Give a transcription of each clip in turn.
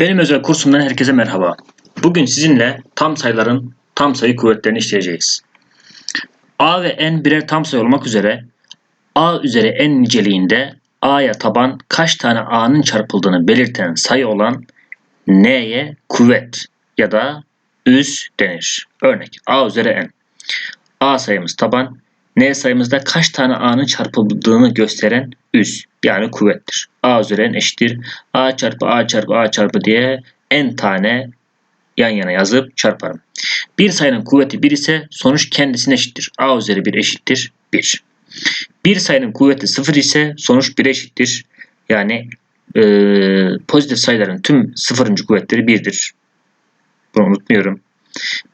Benim özel kursumdan herkese merhaba. Bugün sizinle tam sayıların tam sayı kuvvetlerini işleyeceğiz. A ve n birer tam sayı olmak üzere A üzeri n niceliğinde A'ya taban kaç tane A'nın çarpıldığını belirten sayı olan N'ye kuvvet ya da üs denir. Örnek A üzeri n. A sayımız taban, N sayımızda kaç tane A'nın çarpıldığını gösteren üs yani kuvvettir. A üzeri eşittir. A çarpı A çarpı A çarpı diye n tane yan yana yazıp çarparım. Bir sayının kuvveti 1 ise sonuç kendisine eşittir. A üzeri 1 eşittir 1. Bir sayının kuvveti 0 ise sonuç 1 eşittir. Yani e, pozitif sayıların tüm sıfırıncı kuvvetleri 1'dir. Bunu unutmuyorum.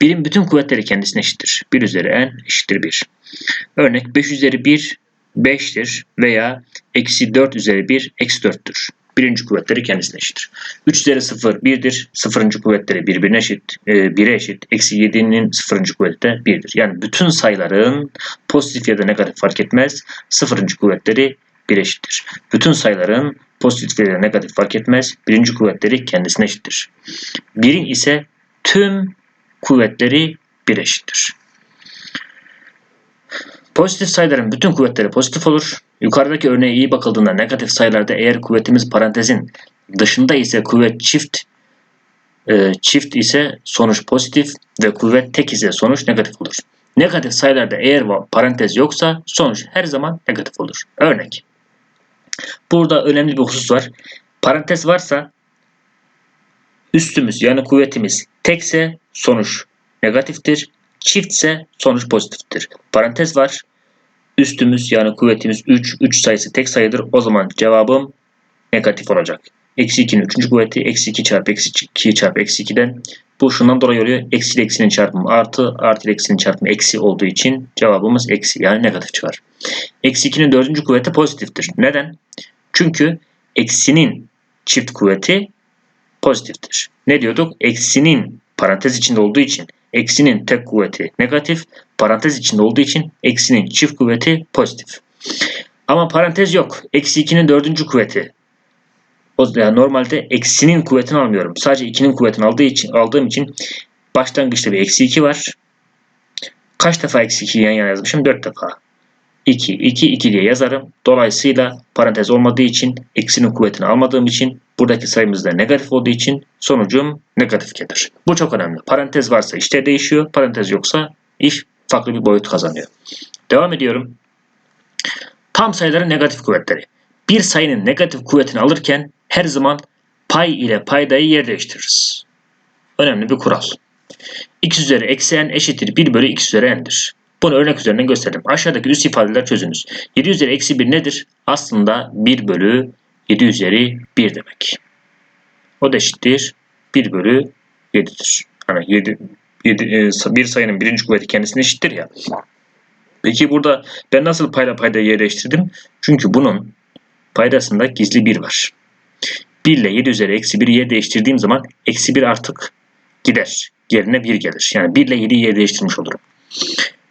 Birin bütün kuvvetleri kendisine eşittir. 1 üzeri n eşittir 1. Örnek 5 üzeri 1 5'tir veya eksi 4 üzeri 1 eksi 4'tür. Birinci kuvvetleri kendisine eşittir. 3 üzeri 0 1'dir. Sıfırıncı kuvvetleri birbirine eşit. E, 1'e eşit. Eksi 7'nin sıfırıncı kuvveti de 1'dir. Yani bütün sayıların pozitif ya da negatif fark etmez. Sıfırıncı kuvvetleri 1 eşittir. Bütün sayıların pozitif ya da negatif fark etmez. Birinci kuvvetleri kendisine eşittir. Birin ise tüm kuvvetleri 1 eşittir. Pozitif sayıların bütün kuvvetleri pozitif olur. Yukarıdaki örneğe iyi bakıldığında negatif sayılarda eğer kuvvetimiz parantezin dışında ise kuvvet çift e, çift ise sonuç pozitif ve kuvvet tek ise sonuç negatif olur. Negatif sayılarda eğer parantez yoksa sonuç her zaman negatif olur. Örnek. Burada önemli bir husus var. Parantez varsa üstümüz yani kuvvetimiz tekse sonuç negatiftir. Çiftse sonuç pozitiftir. Parantez var. Üstümüz yani kuvvetimiz 3. 3 sayısı tek sayıdır. O zaman cevabım negatif olacak. Eksi 2'nin 3. kuvveti eksi 2 çarpı eksi 2 çarpı eksi 2'den. Bu şundan dolayı oluyor. Eksi eksinin çarpımı artı, artı eksinin çarpımı eksi olduğu için cevabımız eksi yani negatif çıkar. Eksi 2'nin 4. kuvveti pozitiftir. Neden? Çünkü eksinin çift kuvveti pozitiftir. Ne diyorduk? Eksinin parantez içinde olduğu için Eksinin tek kuvveti negatif. Parantez içinde olduğu için eksinin çift kuvveti pozitif. Ama parantez yok. Eksi 2'nin dördüncü kuvveti. O yani normalde eksinin kuvvetini almıyorum. Sadece 2'nin kuvvetini aldığı için, aldığım için başlangıçta bir eksi 2 var. Kaç defa eksi 2 yan yana yazmışım? 4 defa. 2, 2, 2 diye yazarım. Dolayısıyla parantez olmadığı için eksinin kuvvetini almadığım için buradaki sayımız da negatif olduğu için sonucum negatif gelir. Bu çok önemli. Parantez varsa işte değişiyor. Parantez yoksa iş farklı bir boyut kazanıyor. Devam ediyorum. Tam sayıların negatif kuvvetleri. Bir sayının negatif kuvvetini alırken her zaman pay ile paydayı yer değiştiririz. Önemli bir kural. x üzeri eksi n eşittir 1 bölü x üzeri n'dir. Bunu örnek üzerinden gösterdim. Aşağıdaki üst ifadeler çözünüz. 7 üzeri eksi 1 nedir? Aslında 1 bölü 7 üzeri 1 demek. O da eşittir 1 bölü 7'dir. Hani 7, 7 e, bir sayının birinci kuvveti kendisine eşittir ya. Peki burada ben nasıl payla payda yerleştirdim? Çünkü bunun paydasında gizli 1 var. 1 ile 7 üzeri eksi 1'i yer değiştirdiğim zaman eksi 1 artık gider. Yerine 1 gelir. Yani 1 ile 7'yi yer değiştirmiş olurum.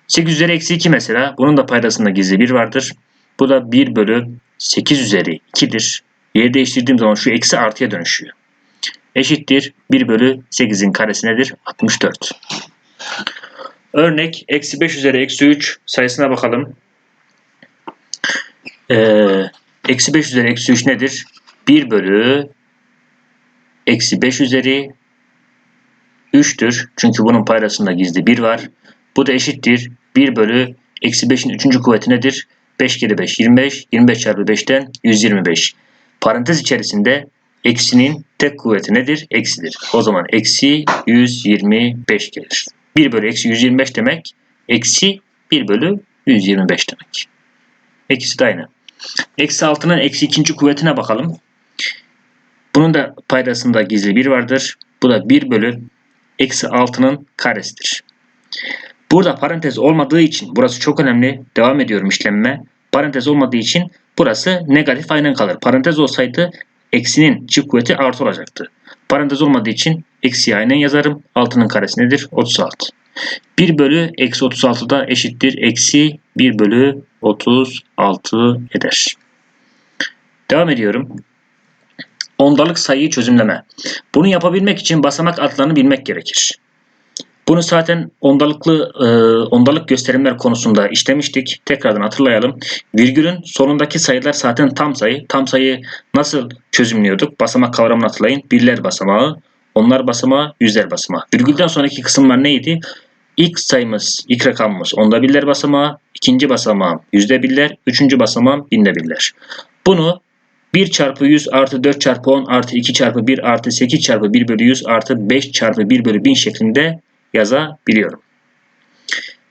8 üzeri eksi 2 mesela. Bunun da paydasında gizli 1 vardır. Bu da 1 bölü 8 üzeri 2'dir. Yer değiştirdiğim zaman şu eksi artıya dönüşüyor. Eşittir 1 bölü 8'in karesi nedir? 64. Örnek eksi 5 üzeri eksi 3 sayısına bakalım. Ee, eksi 5 üzeri eksi 3 nedir? 1 bölü eksi 5 üzeri 3'tür. Çünkü bunun paydasında gizli 1 var. Bu da eşittir. 1 bölü eksi 5'in 3. kuvveti nedir? 5 kere 5 25. 25 çarpı 5'ten 125. Parantez içerisinde eksinin tek kuvveti nedir? Eksidir. O zaman eksi 125 gelir. 1 bölü eksi 125 demek. Eksi 1 bölü 125 demek. İkisi de aynı. Eksi 6'nın eksi ikinci kuvvetine bakalım. Bunun da paydasında gizli 1 vardır. Bu da 1 bölü eksi 6'nın karesidir. Burada parantez olmadığı için burası çok önemli. Devam ediyorum işlemime. Parantez olmadığı için burası negatif aynen kalır. Parantez olsaydı eksinin çift kuvveti artı olacaktı. Parantez olmadığı için eksi aynen yazarım. Altının karesi nedir? 36. 1 bölü eksi 36 da eşittir. Eksi 1 bölü 36 eder. Devam ediyorum. ondalık sayıyı çözümleme. Bunu yapabilmek için basamak adlarını bilmek gerekir. Bunu zaten ondalıklı e, ondalık gösterimler konusunda işlemiştik. Tekrardan hatırlayalım. Virgülün sonundaki sayılar zaten tam sayı. Tam sayı nasıl çözümlüyorduk? Basamak kavramını hatırlayın. Birler basamağı, onlar basamağı, yüzler basamağı. Virgülden sonraki kısımlar neydi? İlk sayımız, ilk rakamımız onda birler basamağı, ikinci basamağım yüzde birler, üçüncü basamağım binde birler. Bunu 1 çarpı 100 artı 4 çarpı 10 artı 2 çarpı 1 artı 8 çarpı 1 bölü 100 artı 5 çarpı 1 bölü 1000 şeklinde yazabiliyorum.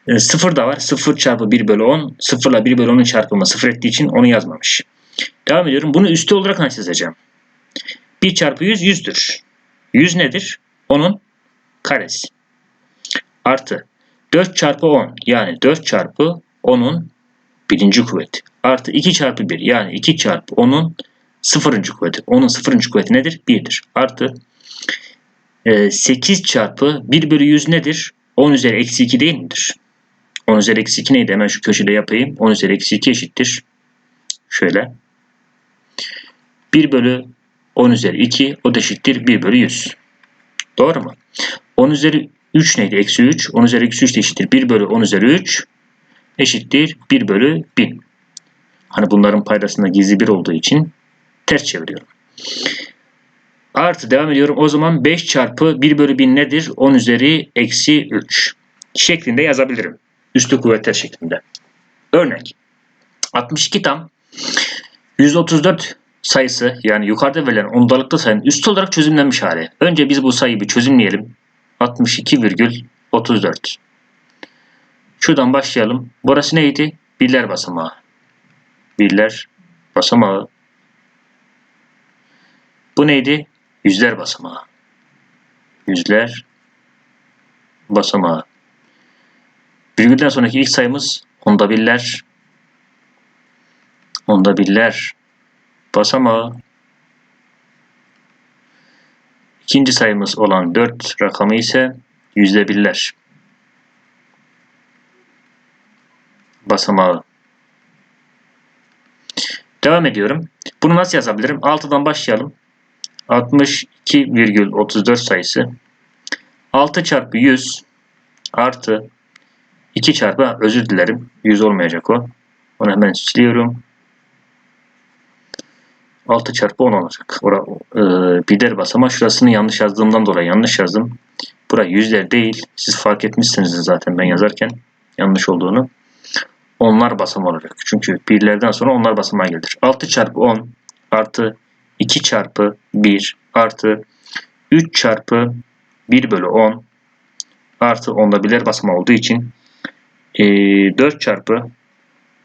E, sıfır da var. 0 çarpı 1 bölü 10. 0 ile 1 bölü 10'un çarpımı 0 ettiği için onu yazmamış. Devam ediyorum. Bunu üstü olarak nasıl yazacağım? 1 çarpı 100 100'dür. 100 nedir? Onun karesi. Artı 4 çarpı 10 yani 4 çarpı 10'un birinci kuvveti. Artı 2 çarpı 1 yani 2 çarpı 10'un sıfırıncı kuvveti. Onun sıfırıncı kuvveti nedir? 1'dir. Artı 8 e, çarpı 1 bölü 100 nedir? 10 üzeri eksi 2 değil midir? 10 üzeri eksi 2 neydi? Hemen şu köşede yapayım. 10 üzeri eksi 2 eşittir. Şöyle. 1 bölü 10 üzeri 2 o da eşittir 1 bölü 100. Doğru mu? 10 üzeri 3 neydi? Eksi 3. 10 üzeri eksi 3 de eşittir. 1 bölü 10 üzeri 3 eşittir 1 bölü 1000. Hani bunların paydasında gizli 1 olduğu için ters çeviriyorum. Artı devam ediyorum. O zaman 5 çarpı 1 bölü 1000 nedir? 10 üzeri eksi 3 şeklinde yazabilirim. Üstü kuvvetler şeklinde. Örnek. 62 tam 134 sayısı yani yukarıda verilen ondalıklı sayının üstü olarak çözümlenmiş hali. Önce biz bu sayıyı bir çözümleyelim. 62,34. Şuradan başlayalım. Burası neydi? Birler basamağı. Birler basamağı. Bu neydi? Yüzler basamağı. Yüzler basamağı. Virgülden sonraki ilk sayımız onda birler. Onda birler basamağı. İkinci sayımız olan 4 rakamı ise yüzde birler basamağı. Devam ediyorum. Bunu nasıl yazabilirim? 6'dan başlayalım. 62,34 sayısı 6 çarpı 100 artı 2 çarpı özür dilerim 100 olmayacak o. Onu hemen siliyorum. 6 çarpı 10 olacak. Ora, e, bider basama şurasını yanlış yazdığımdan dolayı yanlış yazdım. Bura yüzler değil. Siz fark etmişsiniz zaten ben yazarken yanlış olduğunu. Onlar basam olacak. Çünkü birlerden sonra onlar basamağa gelir. 6 çarpı 10 artı 2 çarpı 1 artı 3 çarpı 1 bölü 10 artı onda birer basama olduğu için e, 4 çarpı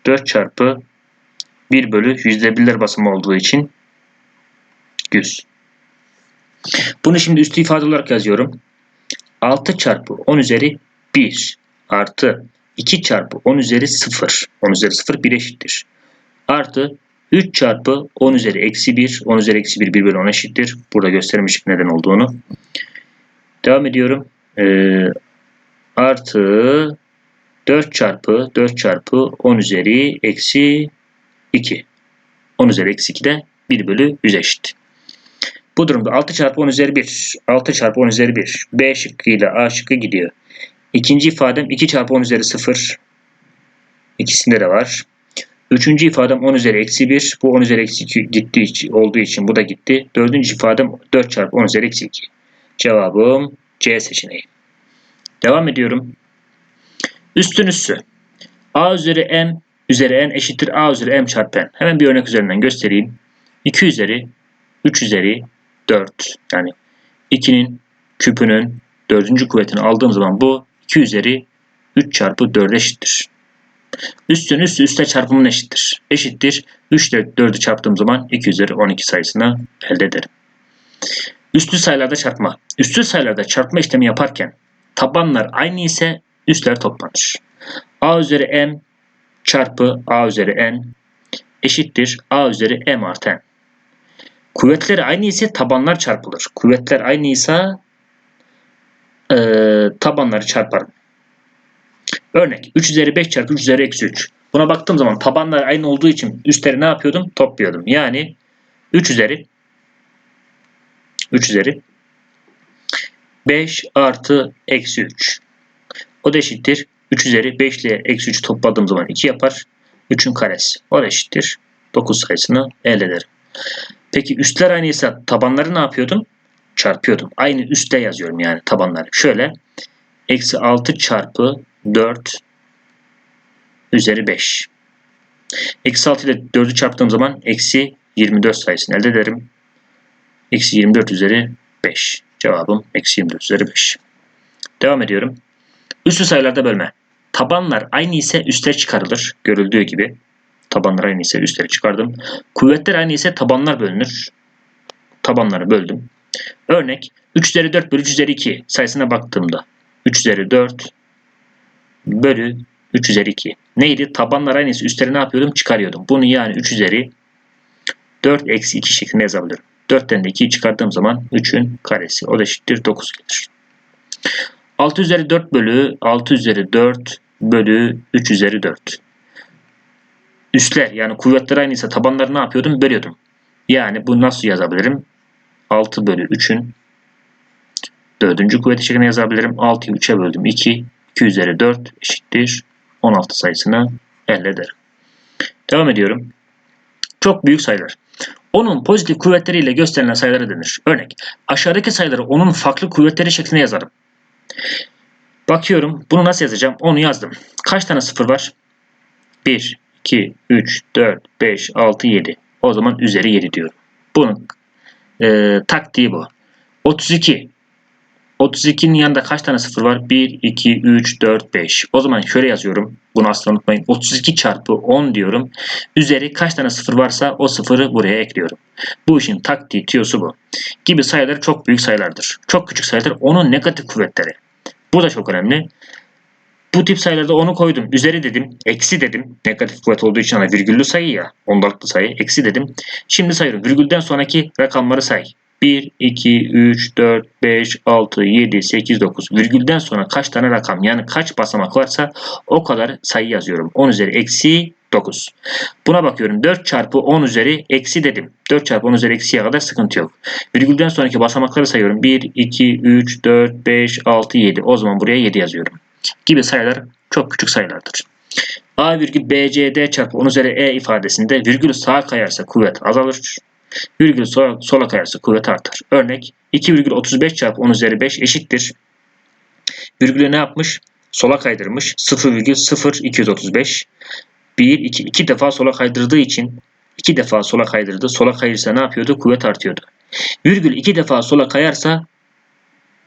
4 çarpı 1 bölü yüzde birler basımı olduğu için 100. Bunu şimdi üstü ifade olarak yazıyorum. 6 çarpı 10 üzeri 1 artı 2 çarpı 10 üzeri 0. 10 üzeri 0 1 eşittir. Artı 3 çarpı 10 üzeri eksi 1. 10 üzeri eksi 1 1 bölü 10 eşittir. Burada göstermiştik neden olduğunu. Devam ediyorum. Ee, artı 4 çarpı 4 çarpı 10 üzeri eksi 2. 10 üzeri eksi 2 de 1 bölü 100 eşit. Bu durumda 6 çarpı 10 üzeri 1. 6 çarpı 10 üzeri 1. B şıkkı A şıkkı gidiyor. İkinci ifadem 2 çarpı 10 üzeri 0. İkisinde de var. Üçüncü ifadem 10 üzeri eksi 1. Bu 10 üzeri eksi 2 gitti olduğu için bu da gitti. Dördüncü ifadem 4 çarpı 10 üzeri eksi 2. Cevabım C seçeneği. Devam ediyorum. Üstün üssü. A üzeri m üzeri n eşittir A üzeri m çarpı n. Hemen bir örnek üzerinden göstereyim. 2 üzeri 3 üzeri 4 yani 2'nin küpünün dördüncü kuvvetini aldığım zaman bu 2 üzeri 3 çarpı 4 eşittir. Üstün üstü üste çarpımın eşittir. Eşittir. 3 ile 4'ü çarptığım zaman 2 üzeri 12 sayısını elde ederim. Üstü sayılarda çarpma. Üstü sayılarda çarpma işlemi yaparken tabanlar aynı ise üstler toplanır. A üzeri m çarpı A üzeri n eşittir A üzeri m artı n. Kuvvetleri aynı ise tabanlar çarpılır. Kuvvetler aynı ise e, tabanları çarparım. Örnek 3 üzeri 5 çarpı 3 üzeri eksi 3. Buna baktığım zaman tabanlar aynı olduğu için üstleri ne yapıyordum? Topluyordum. Yani 3 üzeri 3 üzeri 5 artı eksi 3. O da eşittir. 3 üzeri 5 ile eksi 3 topladığım zaman 2 yapar. 3'ün karesi. O da eşittir. 9 sayısını elde ederim. Peki üstler aynıysa tabanları ne yapıyordum? Çarpıyordum. Aynı üstte yazıyorum yani tabanları. Şöyle eksi 6 çarpı 4 üzeri 5. Eksi 6 ile 4'ü çarptığım zaman eksi 24 sayısını elde ederim. Eksi 24 üzeri 5. Cevabım eksi 24 üzeri 5. Devam ediyorum. Üslü sayılarda bölme. Tabanlar aynı ise üstler çıkarılır. Görüldüğü gibi. Tabanlar aynı ise üstleri çıkardım. Kuvvetler aynı ise tabanlar bölünür. Tabanları böldüm. Örnek 3 üzeri 4 bölü 3 üzeri 2 sayısına baktığımda 3 üzeri 4 bölü 3 üzeri 2. Neydi? Tabanlar aynısı üstleri ne yapıyordum? Çıkarıyordum. Bunu yani 3 üzeri 4 eksi 2 şeklinde yazabilirim. 4'ten de 2'yi çıkardığım zaman 3'ün karesi. O da eşittir 9 gelir. 6 üzeri 4 bölü 6 üzeri 4 bölü 3 üzeri 4. Üstler yani kuvvetler aynıysa tabanları ne yapıyordum? Bölüyordum. Yani bu nasıl yazabilirim? 6 bölü 3'ün dördüncü kuvveti şeklinde yazabilirim. 6'yı 3'e böldüm. 2. 2 üzeri 4 eşittir. 16 sayısını elde ederim. Devam ediyorum. Çok büyük sayılar. Onun pozitif kuvvetleriyle gösterilen sayılara denir. Örnek. Aşağıdaki sayıları onun farklı kuvvetleri şeklinde yazarım. Bakıyorum. Bunu nasıl yazacağım? Onu yazdım. Kaç tane sıfır var? 1, 2, 3, 4, 5, 6, 7. O zaman üzeri 7 diyorum. Bunun e, taktiği bu. 32. 32'nin yanında kaç tane sıfır var? 1, 2, 3, 4, 5. O zaman şöyle yazıyorum. Bunu asla unutmayın. 32 çarpı 10 diyorum. Üzeri kaç tane sıfır varsa o sıfırı buraya ekliyorum. Bu işin taktiği, tiyosu bu. Gibi sayılar çok büyük sayılardır. Çok küçük sayılar onun negatif kuvvetleri. Bu da çok önemli. Bu tip sayılarda onu koydum. Üzeri dedim. Eksi dedim. Negatif kuvvet olduğu için hani virgüllü sayı ya. Ondalıklı sayı. Eksi dedim. Şimdi sayıyorum. Virgülden sonraki rakamları say. 1, 2, 3, 4, 5, 6, 7, 8, 9. Virgülden sonra kaç tane rakam yani kaç basamak varsa o kadar sayı yazıyorum. 10 üzeri eksi 9. Buna bakıyorum. 4 çarpı 10 üzeri eksi dedim. 4 çarpı 10 üzeri eksiye kadar sıkıntı yok. Virgülden sonraki basamakları sayıyorum. 1, 2, 3, 4, 5, 6, 7. O zaman buraya 7 yazıyorum. Gibi sayılar çok küçük sayılardır. A virgül BCD çarpı 10 üzeri E ifadesinde virgül sağa kayarsa kuvvet azalır. Virgül sola, sola kayarsa kuvvet artar. Örnek 2,35 çarpı 10 üzeri 5 eşittir. Virgülü ne yapmış? Sola kaydırmış. 0,0235. 1, 2, 2 defa sola kaydırdığı için 2 defa sola kaydırdı. Sola kayırsa ne yapıyordu? Kuvvet artıyordu. Virgül 2 defa sola kayarsa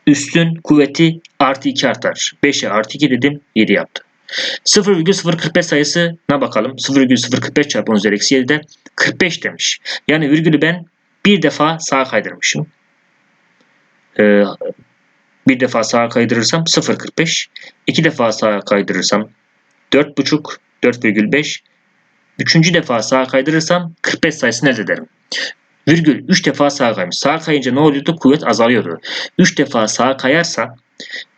üstün kuvveti artı 2 artar. 5'e artı 2 dedim 7 yaptı. 0,045 sayısına bakalım. 0,045 çarpı 10 üzeri eksi 7'de 45 demiş. Yani virgülü ben bir defa sağa kaydırmışım. Ee, bir defa sağa kaydırırsam 0,45. iki defa sağa kaydırırsam 4,5, 4,5. Üçüncü defa sağa kaydırırsam 45 sayısını elde ederim. Virgül 3 defa sağa kaymış. Sağa kayınca ne oluyordu? Kuvvet azalıyordu. 3 defa sağa kayarsa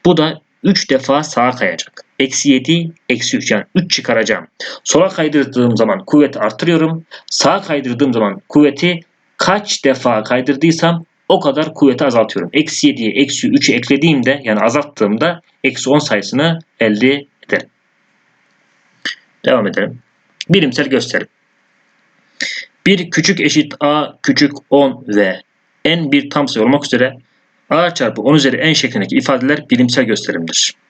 bu da 3 defa sağa kayacak. Eksi 7, eksi 3 yani 3 çıkaracağım. Sola kaydırdığım zaman kuvveti artırıyorum. Sağa kaydırdığım zaman kuvveti kaç defa kaydırdıysam o kadar kuvveti azaltıyorum. Eksi 7'ye eksi 3'ü eklediğimde yani azalttığımda eksi 10 sayısını elde ederim. Devam edelim. Bilimsel gösterim. 1 küçük eşit a küçük 10 ve n bir tam sayı olmak üzere a çarpı 10 üzeri n şeklindeki ifadeler bilimsel gösterimdir.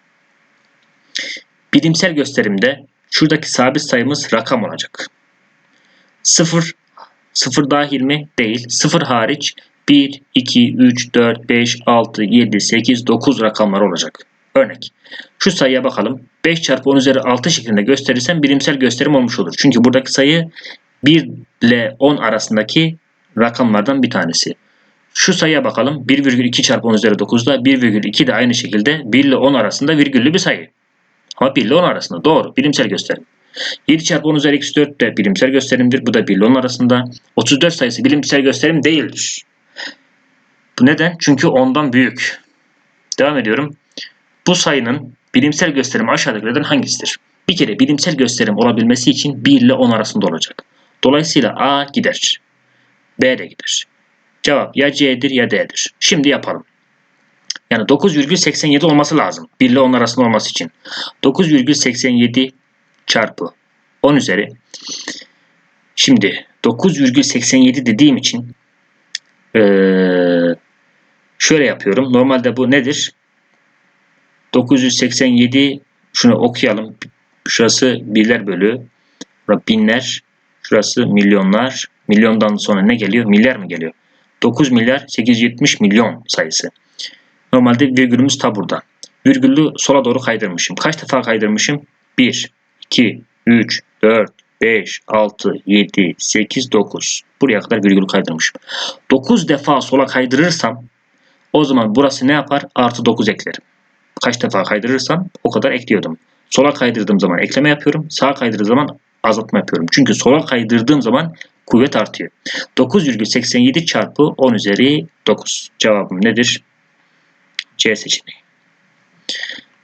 Bilimsel gösterimde şuradaki sabit sayımız rakam olacak. 0 0 dahil mi? Değil. 0 hariç 1, 2, 3, 4, 5, 6, 7, 8, 9 rakamlar olacak. Örnek. Şu sayıya bakalım. 5 çarpı 10 üzeri 6 şeklinde gösterirsem bilimsel gösterim olmuş olur. Çünkü buradaki sayı 1 ile 10 arasındaki rakamlardan bir tanesi. Şu sayıya bakalım. 1,2 çarpı 10 üzeri 9'da 1,2 de aynı şekilde 1 ile 10 arasında virgüllü bir sayı. Ama 1 ile 10 arasında. Doğru. Bilimsel gösterim. 7 çarpı 10 üzeri eksi 4 de bilimsel gösterimdir. Bu da 1 ile 10 arasında. 34 sayısı bilimsel gösterim değildir. Bu neden? Çünkü ondan büyük. Devam ediyorum. Bu sayının bilimsel gösterimi aşağıdakilerden hangisidir? Bir kere bilimsel gösterim olabilmesi için 1 ile 10 arasında olacak. Dolayısıyla A gider. B de gider. Cevap ya C'dir ya D'dir. Şimdi yapalım. Yani 9,87 olması lazım. 1 ile 10 arasında olması için. 9,87 çarpı 10 üzeri. Şimdi 9,87 dediğim için eee, şöyle yapıyorum. Normalde bu nedir? 987 şunu okuyalım. Şurası birler bölü. Binler. Şurası milyonlar. Milyondan sonra ne geliyor? Milyar mı geliyor? 9 milyar 870 milyon sayısı. Normalde virgülümüz ta burada. Virgülü sola doğru kaydırmışım. Kaç defa kaydırmışım? 1, 2, 3, 4, 5, 6, 7, 8, 9. Buraya kadar virgülü kaydırmışım. 9 defa sola kaydırırsam o zaman burası ne yapar? Artı 9 eklerim. Kaç defa kaydırırsam o kadar ekliyordum. Sola kaydırdığım zaman ekleme yapıyorum. Sağa kaydırdığım zaman azaltma yapıyorum. Çünkü sola kaydırdığım zaman kuvvet artıyor. 9,87 çarpı 10 üzeri 9. Cevabım nedir? C seçeneği.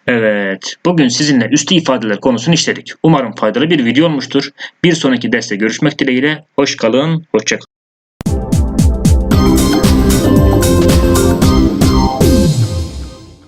Evet, bugün sizinle üstü ifadeler konusunu işledik. Umarım faydalı bir video olmuştur. Bir sonraki derste görüşmek dileğiyle. Hoş kalın, hoşça kalın.